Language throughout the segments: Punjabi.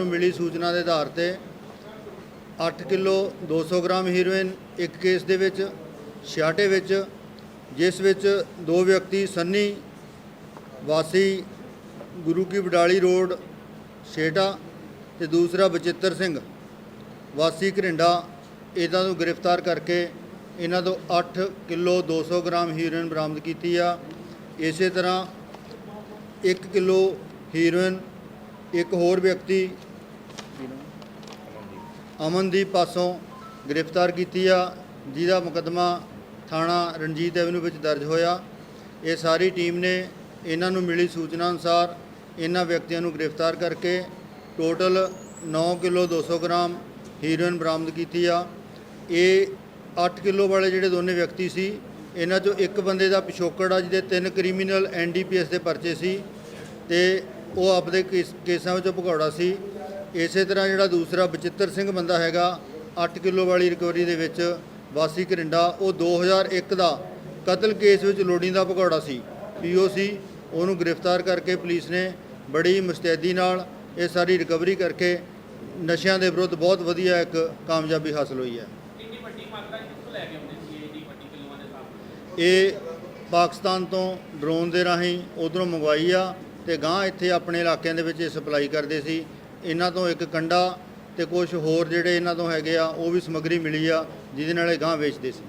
ਨੂੰ ਮਿਲੀ ਸੂਚਨਾ ਦੇ ਆਧਾਰ ਤੇ। 8 ਕਿਲੋ 200 ਗ੍ਰਾਮ ਹੀਰੋਇਨ ਇੱਕ ਕੇਸ ਦੇ ਵਿੱਚ ਛਿਆਟੇ ਵਿੱਚ, ਜਿਸ ਵਿੱਚ ਦੋ ਵਿਅਕਤੀ ਸੰਨੀ, ਵਾਸੀ ਗੁਰੂ ਕੀ ਬਡਾਲੀ ਰੋਡ ਛੇਟਾ ਤੇ ਦੂਸਰਾ ਬਚਿੱਤਰ ਸਿੰਘ। ਵਾਸੀ ਘਰਿੰਡਾ, ਇਹਨਾਂ ਨੂੰ ਗ੍ਰਿਫਤਾਰ ਕਰਕੇ ਇਹਨਾਂ ਤੋਂ 8 ਕਿਲੋ 200 ਗ੍ਰਾਮ ਹੀਰੋਇਨ ਬਰਾਮਦ ਕੀਤੀ ਆ। ਇਸੇ ਤਰ੍ਹਾਂ 1 ਕਿਲੋ ਹੀਰੋਇਨ, ਇੱਕ ਹੋਰ ਵਿਅਕਤੀ ਅਮਨਦੀਪ ਪਾਸੋਂ ਗ੍ਰਿਫਤਾਰ ਕੀਤੀ ਆ। ਜਿਹਦਾ ਮੁਕੱਦਮਾ ਥਾਣਾ ਰਣਜੀਤ ਐਵਨਿਊ ਵਿੱਚ ਦਰਜ ਹੋਇਆ। ਇਹ ਸਾਰੀ ਟੀਮ ਨੇ ਇਹਨਾਂ ਨੂੰ ਮਿਲੀ ਸੂਚਨਾ ਅਨੁਸਾਰ ਇਹਨਾਂ ਵਿਅਕਤੀਆਂ ਨੂੰ ਗ੍ਰਿਫਤਾਰ ਕਰਕੇ ਟੋਟਲ 9 ਕਿਲੋ 200 ਗ੍ਰਾਮ ਹੀਰੋਇਨ ਬਰਾਮਦ ਕੀਤੀ ਆ। ਇਹ 8 ਕਿਲੋ ਵਾਲੇ ਜਿਹੜੇ ਦੋਨੇ ਵਿਅਕਤੀ ਸੀ, ਇਹਨਾਂ ਚੋਂ ਇੱਕ ਬੰਦੇ ਦਾ ਪਿਛੋਕੜ ਆ, ਜਿਹਦੇ ਤਿੰਨ ਕ੍ਰਿਮੀਨਲ ਐਨਡੀਪੀਐਸ ਦੇ ਪਰਚੇ ਸੀ ਤੇ ਉਹ ਆਪਦੇ ਕੇਸ- ਕੇਸਾਂ ਵਿੱਚੋਂ ਭਗੌੜਾ ਸੀ। ਇਸੇ ਤਰ੍ਹਾਂ ਜਿਹੜਾ ਦੂਸਰਾ ਬਚਿੱਤਰ ਸਿੰਘ ਬੰਦਾ ਹੈਗਾ 8 ਕਿਲੋ ਵਾਲੀ ਰਿਕਵਰੀ ਦੇ ਵਿੱਚ ਵਾਸੀ ਘਰਿੰਡਾ ਉਹ 2001 ਦਾ ਕਤਲ ਕੇਸ ਵਿੱਚ ਲੋੜੀਂਦਾ ਭਗੌੜਾ ਸੀ। ਪੀਓਸੀ ਉਹਨੂੰ ਗ੍ਰਿਫਤਾਰ ਕਰਕੇ ਪੁਲਿਸ ਨੇ ਬੜੀ ਮੁਸਤੈਦੀ ਨਾਲ ਇਹ ਸਾਰੀ ਰਿਕਵਰੀ ਕਰਕੇ ਨਸ਼ਿਆਂ ਦੇ ਵਿਰੁੱਧ ਬਹੁਤ ਵਧੀਆ ਇੱਕ ਕਾਮਯਾਬੀ ਹਾਸਲ ਹੋਈ ਹੈ। ਇੰਨੀ ਵੱਡੀ ਮਾਤਰਾ ਕਿੱਥੋਂ ਲੈ ਕੇ ਆਉਂਦੇ ਸੀ ਇਹ ਇੰਨੀ ਵੱਡੀ ਕਿਲੋਆਂ ਦੇ ਹਿਸਾਬ ਇਹ ਪਾਕਿਸਤਾਨ ਤੋਂ ਡਰੋਨ ਦੇ ਰਾਹੀਂ ਉਧਰੋਂ ਮੰਗਵਾਈ ਆ ਤੇ ਗਾਂ ਇੱਥੇ ਆਪਣੇ ਇਲਾਕਿਆਂ ਦੇ ਵਿੱਚ ਇਹ ਸਪਲਾਈ ਕਰਦੇ ਸੀ। ਇਹਨਾਂ ਤੋਂ ਇੱਕ ਕੰਡਾ ਤੇ ਕੁਝ ਹੋਰ ਜਿਹੜੇ ਇਹਨਾਂ ਤੋਂ ਹੈਗੇ ਆ ਉਹ ਵੀ ਸਮੱਗਰੀ ਮਿਲੀ ਆ ਜਿਹਦੇ ਨਾਲ ਇਹ ਗਾਂ ਵੇਚਦੇ ਸੀ।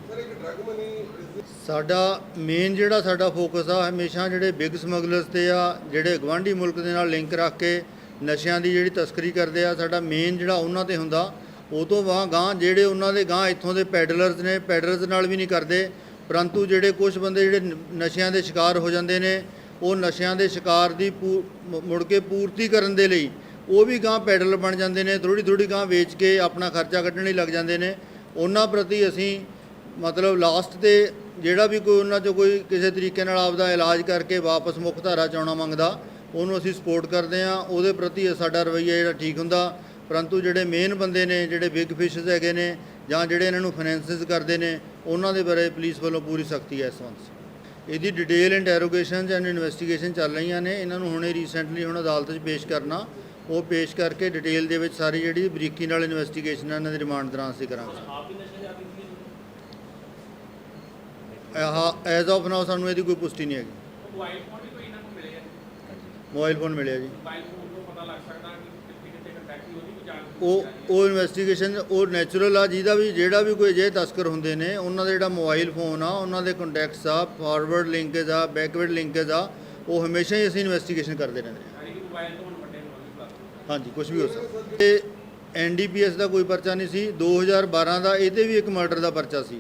ਸਾਡਾ ਮੇਨ ਜਿਹੜਾ ਸਾਡਾ ਫੋਕਸ ਆ ਹਮੇਸ਼ਾ ਜਿਹੜੇ ਬਿਗ ਸਮਗਲਰਸ ਤੇ ਆ ਜਿਹੜੇ ਗਵਾਂਢੀ ਮੁਲਕ ਦੇ ਨਾਲ ਲਿੰਕ ਰੱਖ ਕੇ ਨਸ਼ਿਆਂ ਦੀ ਜਿਹੜੀ ਤਸਕਰੀ ਕਰਦੇ ਆ ਸਾਡਾ ਮੇਨ ਜਿਹੜਾ ਉਹਨਾਂ ਤੇ ਹੁੰਦਾ ਉਹ ਤੋਂ ਵਾਂ ਗਾਂ ਜਿਹੜੇ ਉਹਨਾਂ ਦੇ ਗਾਂ ਇੱਥੋਂ ਦੇ ਪੈਡਲਰਸ ਨੇ ਪੈਡਲਰਸ ਨਾਲ ਵੀ ਨਹੀਂ ਕਰਦੇ ਪਰੰਤੂ ਜਿਹੜੇ ਕੁਝ ਬੰਦੇ ਜਿਹੜੇ ਨਸ਼ਿਆਂ ਦੇ ਸ਼ਿਕਾਰ ਹੋ ਜਾਂਦੇ ਨੇ ਉਹ ਨਸ਼ਿਆਂ ਦੇ ਸ਼ਿਕਾਰ ਦੀ ਮੁੜ ਕੇ ਪੂਰਤੀ ਕਰਨ ਦੇ ਲਈ ਉਹ ਵੀ ਗਾਂ ਪੈਡਲ ਬਣ ਜਾਂਦੇ ਨੇ ਥੋੜੀ ਥੋੜੀ ਗਾਂ ਵੇਚ ਕੇ ਆਪਣਾ ਖਰਚਾ ਕੱਢਣ ਲਈ ਲੱਗ ਜਾਂਦੇ ਨੇ। ਉਹਨਾਂ ਪ੍ਰਤੀ ਅਸੀਂ ਮਤਲਬ ਲਾਸਟ ਤੇ ਜਿਹੜਾ ਵੀ ਕੋਈ ਉਹਨਾਂ 'ਚੋਂ ਕੋਈ ਕਿਸੇ ਤਰੀਕੇ ਨਾਲ ਆਪਦਾ ਇਲਾਜ ਕਰਕੇ ਵਾਪਸ ਮੁੱਖ ਧਾਰਾ 'ਚ ਆਉਣਾ ਮੰਗਦਾ, ਉਹਨੂੰ ਅਸੀਂ ਸਪੋਰਟ ਕਰਦੇ ਆ ਉਹਦੇ ਪ੍ਰਤੀ ਸਾਡਾ ਰਵੱਈਆ ਜਿਹੜਾ ਠੀਕ ਹੁੰਦਾ। ਪਰੰਤੂ ਜਿਹੜੇ ਮੇਨ ਬੰਦੇ ਨੇ, ਜਿਹੜੇ ਬਿਗ ਫਿਸ਼ਸ ਹੈਗੇ ਨੇ ਜਾਂ ਜਿਹੜੇ ਇਹਨਾਂ ਨੂੰ ਫਾਈਨੈਂਸਿਸ ਕਰਦੇ ਨੇ, ਉਹਨਾਂ ਦੇ ਬਾਰੇ ਪੁਲਿਸ ਵੱਲੋਂ ਪੂਰੀ ਸਖਤੀ ਹੈ ਇਸ ਸੰਬੰਧ 'ਚ। ਇਹਦੀ detail and interrogations and investigation ਚੱਲ ਰਹੀਆਂ ਨੇ। ਇਹਨਾਂ ਨੂੰ ਹੁਣੇ ਰੀਸੈਂਟਲੀ ਹੁਣ ਅਦਾਲਤ 'ਚ ਪੇਸ਼ ਕਰਨਾ। ਉਹ ਪੇਸ਼ ਕਰਕੇ ਡਿਟੇਲ ਦੇ ਵਿੱਚ ਸਾਰੀ ਜਿਹੜੀ ਬਰੀਕੀ ਨਾਲ ਇਨਵੈਸਟੀਗੇਸ਼ਨ ਇਹਨਾਂ ਦੀ ਰਿਮਾਂਡ ਦੌਰਾਨ ਅਸੀਂ ਕਰਾਂਗੇ। ਆਹ ਐਜ਼ ਆਫ ਨਾਓ ਸਾਨੂੰ ਇਹਦੀ ਕੋਈ ਪੁਸ਼ਟੀ ਨਹੀਂ ਹੈਗੀ। ਮੋਬਾਈਲ ਫੋਨ ਵੀ ਕੋਈ ਇਹਨਾਂ ਨੂੰ ਮਿਲੇ ਹੈ ਮੋਬਾਈਲ ਫੋਨ ਮਿਲਿਆ ਜੀ। ਮੋਬਾਈਲ ਫੋਨ ਤੋਂ ਪਤਾ ਲੱਗ ਸਕਦਾ ਕਿ ਕਿੱਥੇ ਕਿੱਥੇ ਕੰਟੈਕਟ ਹੀ ਉਹਦੀ ਵੀ ਜਾਂਚ ਉਹ ਉਹ ਇਨਵੈਸਟੀਗੇਸ਼ਨ ਉਹ ਨੈਚੁਰਲ ਆ ਜਿਹਦਾ ਵੀ ਜਿਹੜਾ ਵੀ ਕੋਈ ਅਜਿਹੇ ਤਸਕਰ ਹੁੰਦੇ ਨੇ ਉਹਨਾਂ ਦਾ ਜਿਹੜਾ ਮੋਬਾਈਲ ਫੋਨ ਆ ਉਹਨਾਂ ਦੇ ਕੰਟੈਕਟਸ ਆ ਫਾਰਵਰਡ ਲਿੰਕੇਜ ਆ ਬੈਕਵਰਡ ਲਿੰਕੇਜ ਆ ਉਹ ਹਮੇਸ਼ਾ ਹੀ ਅਸੀਂ ਇਨਵੈਸਟੀਗੇਸ਼ਨ ਕਰਦੇ ਰਹਿੰਦੇ ਹਾਂ। ਯਾਨੀ ਕਿ ਮੋਬਾਈਲ ਤੋਂ ਹੁਣ ਵੱਡੇ ਹੋਣਗੇ ਪਲੱਸ ਹਾਂਜੀ ਕੁਝ ਵੀ ਹੋ ਸਕਦਾ। ਤੇ ਐਨਡੀਪੀਐਸ ਦਾ ਕੋਈ ਪਰਚਾ ਨਹੀਂ ਸੀ। 2012 ਦਾ ਇਹਦੇ ਵੀ ਇੱਕ ਮਰਡਰ ਦਾ ਪਰਚਾ ਸੀ।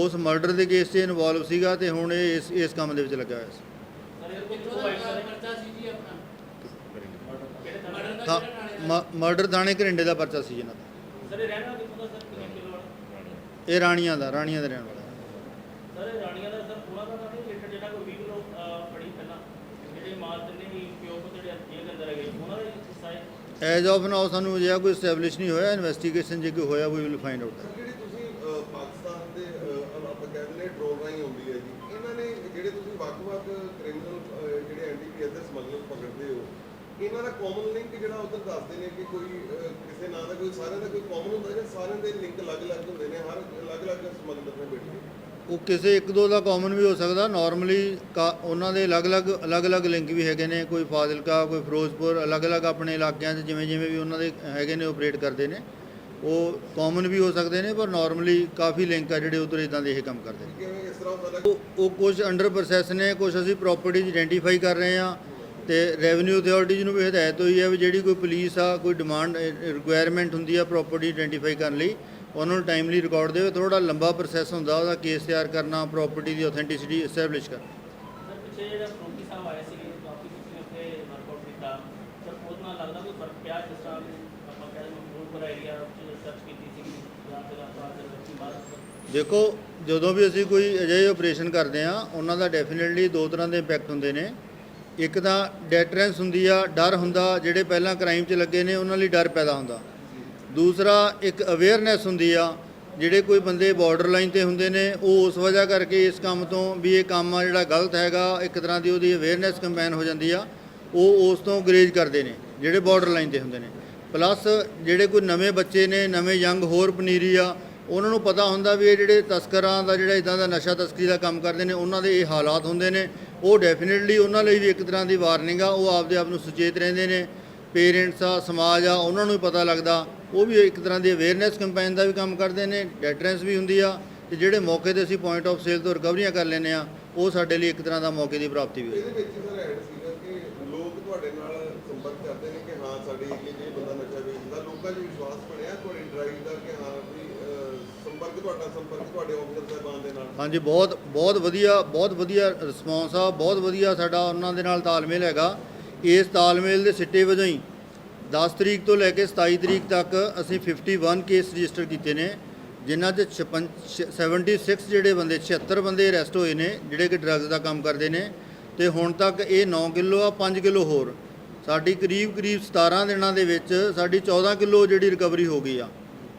ਉਸ ਮਰਡਰ ਦੇ ਕੇਸ 'ਚ ਇਨਵੋਲਵ ਸੀਗਾ ਤੇ ਹੁਣ ਇਹ ਇਸ ਇਸ ਕੰਮ ਦੇ ਵਿੱਚ ਲੱਗਾ ਹੋਇਆ ਸੀ। ਮਰਡਰ ਥਾਣੇ ਘਰਿੰਡੇ ਦਾ ਪਰਚਾ ਸੀ ਇਹਨਾਂ ਦਾ। ਸਰ ਇਹ ਰਹਿਣਾ ਕਿੱਥੋਂ ਦਾ ਸਰ? ਕਿੰਨੇ ਕਿਲੋ ਵਾਲਾ ਇਹ ਰਾਣੀਆਂ ਦਾ ਰਾਣੀਆਂ ਦਾ ਰਹਿਣ ਵਾਲਾ। ਸਰ ਇਹ ਰਾਣੀਆਂ ਦਾ ਸਰ ਉਹਨਾਂ ਦਾ ਰਿਲੇਟਡ ਜਿਹੜਾ ਕੋਈ ਐਜ਼ ਆਫ ਨਾਓ ਸਾਨੂੰ ਅਜਿਹਾ ਕੋਈ ਸਟੈਬਲਿਸ਼ ਨਹੀਂ ਹੋਇਆ ਇਨਵੈਸਟੀਗੇਸ਼ਨ ਜੇ ਕੋਈ ਹੋਇਆ ਵੀ ਵਿਲ ਫਾਈਂਡ ਆਊਟ ਜਿਹੜੀ ਤੁਸੀਂ ਪਾਕਿਸਤਾਨ ਦੇ ਆਪਾਂ ਕਹਿੰਦੇ ਡਰੋਨ ਰਾਹੀਂ ਆਉਂਦੀ ਹੈ ਜੀ ਇਹਨਾਂ ਨੇ ਜਿਹੜੇ ਤੁਸੀਂ ਵੱਖ-ਵੱਖ ਕ੍ਰਿਮੀਨਲ ਜਿਹੜੇ ਐਨਡੀਪੀਐਸ ਦੇ ਸਮਗਲਰ ਪਕੜਦੇ ਹੋ ਇਹਨਾਂ ਦਾ ਕਾਮਨ ਲਿੰਕ ਜਿਹੜਾ ਉਧਰ ਦੱਸਦੇ ਨੇ ਕਿ ਕੋਈ ਕਿਸੇ ਨਾਂ ਦਾ ਕੋਈ ਸਾਰਿਆਂ ਦਾ ਕੋਈ ਕਾਮਨ ਹੁੰਦਾ ਜਾਂ ਸਾਰਿਆਂ ਦੇ ਲਿੰਕ ਅਲੱਗ-ਅਲੱਗ ਹੁੰਦੇ ਨੇ ਹਰ ਅਲੱਗ-ਅਲੱਗ ਸਮਗਲਰ ਨੇ ਬੈਠੇ। ਉਹ ਕਿਸੇ ਇੱਕ ਦੋ ਦਾ ਕਾਮਨ ਵੀ ਹੋ ਸਕਦਾ। ਨਾਰਮਲੀ ਉਹਨਾਂ ਦੇ ਅਲੱਗ-ਅਲੱਗ ਅਲੱਗ-ਅਲੱਗ ਲਿੰਕ ਵੀ ਹੈਗੇ ਨੇ। ਕੋਈ ਫਾਜ਼ਿਲਕਾ ਕੋਈ ਫਿਰੋਜ਼ਪੁਰ ਅਲੱਗ-ਅਲੱਗ ਆਪਣੇ ਇਲਾਕਿਆਂ 'ਚ ਜਿਵੇਂ ਜਿਵੇਂ ਵੀ ਉਹਨਾਂ ਦੇ ਹੈਗੇ ਨੇ ਆਪਰੇਟ ਕਰਦੇ ਨੇ। ਉਹ ਕਾਮਨ ਵੀ ਹੋ ਸਕਦੇ ਨੇ ਪਰ ਨਾਰਮਲੀ ਕਾਫੀ ਲਿੰਕ ਆ ਜਿਹੜੇ ਉਧਰ ਇਦਾਂ ਦੇ ਇਹ ਕੰਮ ਕਰਦੇ ਨੇ। ਉਹ ਉਹ ਕੁਝ ਅੰਡਰ ਪ੍ਰੋਸੈਸ ਨੇ ਕੁਝ ਅਸੀਂ ਪ੍ਰਾਪਰਟੀਜ਼ ਆਇਡੈਂਟੀਫਾਈ ਕਰ ਰਹੇ ਹਾਂ ਤੇ ਰੈਵਨਿਊ ਅਥਾਰਟੀਜ਼ ਨੂੰ ਵੀ ਹਦਾਇਤ ਹੋਈ ਹੈ ਵੀ ਜਿਹੜੀ ਕੋਈ ਪੁਲਿਸ ਆ ਕੋਈ ਡਿਮਾਂਡ ਰਿਕੁਆਇਰਮੈਂਟ ਹੁੰਦੀ ਆ ਪ੍ਰਾਪਰਟੀ ਆਇਡੈਂਟੀਫਾਈ ਕਰਨ ਲਈ ਉਹਨਾਂ ਨੂੰ ਟਾਈਮਲੀ ਰਿਕਾਰਡ ਦੇਵੇ ਥੋੜਾ ਲੰਬਾ ਪ੍ਰੋਸੈਸ ਹੁੰਦਾ ਉਹਦਾ ਕੇਸ ਤਿਆਰ ਕਰਨਾ ਪ੍ਰਾਪਰਟੀ ਦੀ ਆਥੈਂਟਿਸਿਟੀ ਐਸਟੈਬਲਿਸ਼ ਕਰਨਾ ਸਰ ਪਿੱਛੇ ਜਿਹੜਾ ਫਰੂਕੀ ਸਾਹਿਬ ਆਏ ਸੀਗੇ ਕਾਫੀ ਕਿਸੇ ਉੱਤੇ ਵਰਕਆਊਟ ਕੀਤਾ। ਸਰ ਨਾਲ ਲੱਗਦਾ ਕੋਈ ਫ਼ਰਕ ਪਿਆ ਜਿਸ ਤਰ੍ਹਾਂ ਆਪਾਂ ਕਹਿੰਦੇ ਮਕਬੂਲਪੁਰ ਏਰੀਆ ਚ ਸਰਚ ਕੀਤੀ ਸੀ ਜਾਂ ਫਿਰ ਆਪਾਂ ਜਲਦੀ ਬਾਹਰ ਦੇਖੋ ਜਦੋਂ ਵੀ ਅਸੀਂ ਕੋਈ ਅਜਿਹੇ ਆਪਰੇਸ਼ਨ ਕਰਦੇ ਆ ਉਹਨਾਂ ਦਾ ਡੈਫੀਨਿਟਲੀ ਦੋ ਤਰ੍ਹਾਂ ਦੇ ਇੰਪੈਕਟ ਹੁੰਦੇ ਨੇ। ਇੱਕ ਤਾਂ ਡੈਟਰੈਂਸ ਹੁੰਦੀ ਆ ਡਰ ਹੁੰਦਾ ਜਿਹੜੇ ਪਹਿਲਾਂ ਕ੍ਰਾਈਮ 'ਚ ਲੱਗੇ ਨੇ ਉਹਨਾਂ ਲਈ ਡਰ ਪੈਦਾ ਹੁੰਦਾ। ਦੂਸਰਾ ਇੱਕ ਅਵੇਅਰਨੈਸ ਹੁੰਦੀ ਆ, ਜਿਹੜੇ ਕੋਈ ਬੰਦੇ ਬਾਰਡਰ ਲਾਈਨ ਤੇ ਹੁੰਦੇ ਨੇ, ਉਹ ਉਸ ਵਜ੍ਹਾ ਕਰਕੇ ਇਸ ਕੰਮ ਤੋਂ ਵੀ ਇਹ ਕੰਮ ਆ ਜਿਹੜਾ ਗਲਤ ਹੈਗਾ, ਇੱਕ ਤਰ੍ਹਾਂ ਦੀ ਉਹਦੀ ਅਵੇਅਰਨੈਸ ਕੰਪੇਨ ਹੋ ਜਾਂਦੀ ਆ, ਉਹ ਉਸ ਤੋਂ ਗਰੇਜ ਕਰਦੇ ਨੇ, ਜਿਹੜੇ ਬਾਰਡਰ ਲਾਈਨ ਤੇ ਹੁੰਦੇ ਨੇ। ਪਲੱਸ ਜਿਹੜੇ ਕੋਈ ਨਵੇਂ ਬੱਚੇ ਨੇ, ਨਵੇਂ ਯੰਗ ਹੋਰ ਪਨੀਰੀ ਆ, ਉਹਨਾਂ ਨੂੰ ਪਤਾ ਹੁੰਦਾ ਵੀ ਇਹ ਜਿਹੜੇ ਤਸਕਰਾਂ ਦਾ, ਜਿਹੜਾ ਇਦਾਂ ਦਾ ਨਸ਼ਾ ਤਸਕਰੀ ਦਾ ਕੰਮ ਕਰਦੇ ਨੇ, ਉਹਨਾਂ ਦੇ ਇਹ ਹਾਲਾਤ ਹੁੰਦੇ ਨੇ। ਉਹ ਡੈਫੀਨਿਟਲੀ ਉਹਨਾਂ ਲਈ ਵੀ ਇੱਕ ਤਰ੍ਹਾਂ ਦੀ ਵਾਰਨਿੰਗ ਆ, ਉਹ ਆਪਦੇ ਆਪ ਨੂੰ ਸੁਚੇਤ ਰਹਿੰਦੇ ਨੇ। ਪੇਰੈਂਟਸ ਆ, ਸਮਾਜ ਆ, ਉਹਨਾਂ ਨੂੰ ਵੀ ਪਤਾ ਲੱਗਦਾ। ਉਹ ਵੀ ਇੱਕ ਤਰ੍ਹਾਂ ਦੀ ਅਵੇਅਰਨੈਸ ਕੈਂਪੇਨ ਦਾ ਵੀ ਕੰਮ ਕਰਦੇ ਨੇ ਡੈਟਰੈਂਸ ਵੀ ਹੁੰਦੀ ਆ ਤੇ ਜਿਹੜੇ ਮੌਕੇ ਤੇ ਅਸੀਂ ਪੁਆਇੰਟ ਆਫ ਸੇਲ ਤੋਂ ਰਿਕਵਰੀਆਂ ਕਰ ਲੈਂਦੇ ਆ ਉਹ ਸਾਡੇ ਲਈ ਇੱਕ ਤਰ੍ਹਾਂ ਦਾ ਮੌਕੇ ਦੀ ਪ੍ਰਾਪਤੀ ਵੀ ਹੈ ਇਹਦੇ ਵਿੱਚ ਸਰ ਐਡ ਸੀਗਾ ਕਿ ਲੋਕ ਤੁਹਾਡੇ ਨਾਲ ਸੰਪਰਕ ਕਰਦੇ ਨੇ ਕਿ ਹਾਂ ਸਾਡੇ ਏਰੀਏ 'ਚ ਇਹ ਬੰਦਾ ਨਸ਼ਾ ਵੇਚਦਾ ਲੋਕਾਂ 'ਚ ਵਿਸ਼ਵਾਸ ਬਣਿਆ ਤੁਹਾਡੀ ਡਰਾਈਵ ਦਾ ਕਿ ਹਾਂ ਵੀ ਅਹ, ਸੰਪਰਕ ਤੁਹਾਡਾ ਸੰਪਰਕ ਤੁਹਾਡੇ ਆਫੀਸਰ ਸਾਹਿਬਾਨ ਦੇ ਨਾਲ? ਹਾਂਜੀ ਬਹੁਤ ਬਹੁਤ ਵਧੀਆ ਬਹੁਤ ਵਧੀਆ ਰਿਸਪੌਂਸ ਆ ਬਹੁਤ ਵਧੀਆ ਸਾਡਾ ਉਹਨਾਂ ਦੇ ਨਾਲ ਤਾਲਮੇਲ ਹੈਗਾ। ਇਸ ਤਾਲਮੇਲ ਦੇ ਸਿੱਟੇ ਵਜੋਂ ਹੀ 10 ਤਰੀਕ ਤੋਂ ਲੈ ਕੇ 27 ਤਰੀਕ ਤੱਕ ਅਸੀਂ 51 ਕੇਸ ਰਜਿਸਟਰ ਕੀਤੇ ਨੇ, ਜਿਨ੍ਹਾਂ 'ਚ 56 76 ਜਿਹੜੇ ਬੰਦੇ 76 ਬੰਦੇ ਅਰੈਸਟ ਹੋਏ ਨੇ, ਜਿਹੜੇ ਕਿ ਡਰੱਗਸ ਦਾ ਕੰਮ ਕਰਦੇ ਨੇ। ਤੇ ਹੁਣ ਤੱਕ ਇਹ 9 ਕਿਲੋ ਆ 5 ਕਿਲੋ ਹੋਰ। ਸਾਡੀ ਕਰੀਬ ਕਰੀਬ 17 ਦਿਨਾਂ ਦੇ ਵਿੱਚ ਸਾਡੀ 14 ਕਿਲੋ ਜਿਹੜੀ ਰਿਕਵਰੀ ਹੋ ਗਈ ਆ।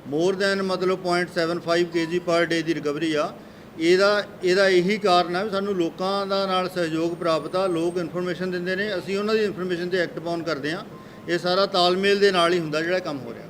ਮੋਰ ਦੈਨ ਮਤਲਬ 0.75 ਕੇਜੀ ਪਰ ਡੇ ਦੀ ਰਿਕਵਰੀ ਆ। ਇਹਦਾ ਇਹਦਾ ਇਹੀ ਕਾਰਨ ਆ ਵੀ ਸਾਨੂੰ ਲੋਕਾਂ ਦਾ ਨਾਲ ਸਹਿਯੋਗ ਪ੍ਰਾਪਤ ਆ। ਲੋਕ ਇਨਫੋਰਮੇਸ਼ਨ ਦਿੰਦੇ ਨੇ। ਅਸੀਂ ਉਹਨਾਂ ਦੀ ਇਨਫੋਰਮੇਸ਼ਨ ਤੇ ਐਕਟ ਪਾਉਣ ਕਰਦੇ ਆ। ਇਹ ਸਾਰਾ ਤਾਲਮੇਲ ਦੇ ਨਾਲ ਹੀ ਹੁੰਦਾ ਜਿਹੜਾ ਕੰਮ ਹੋ ਰਿਹਾ।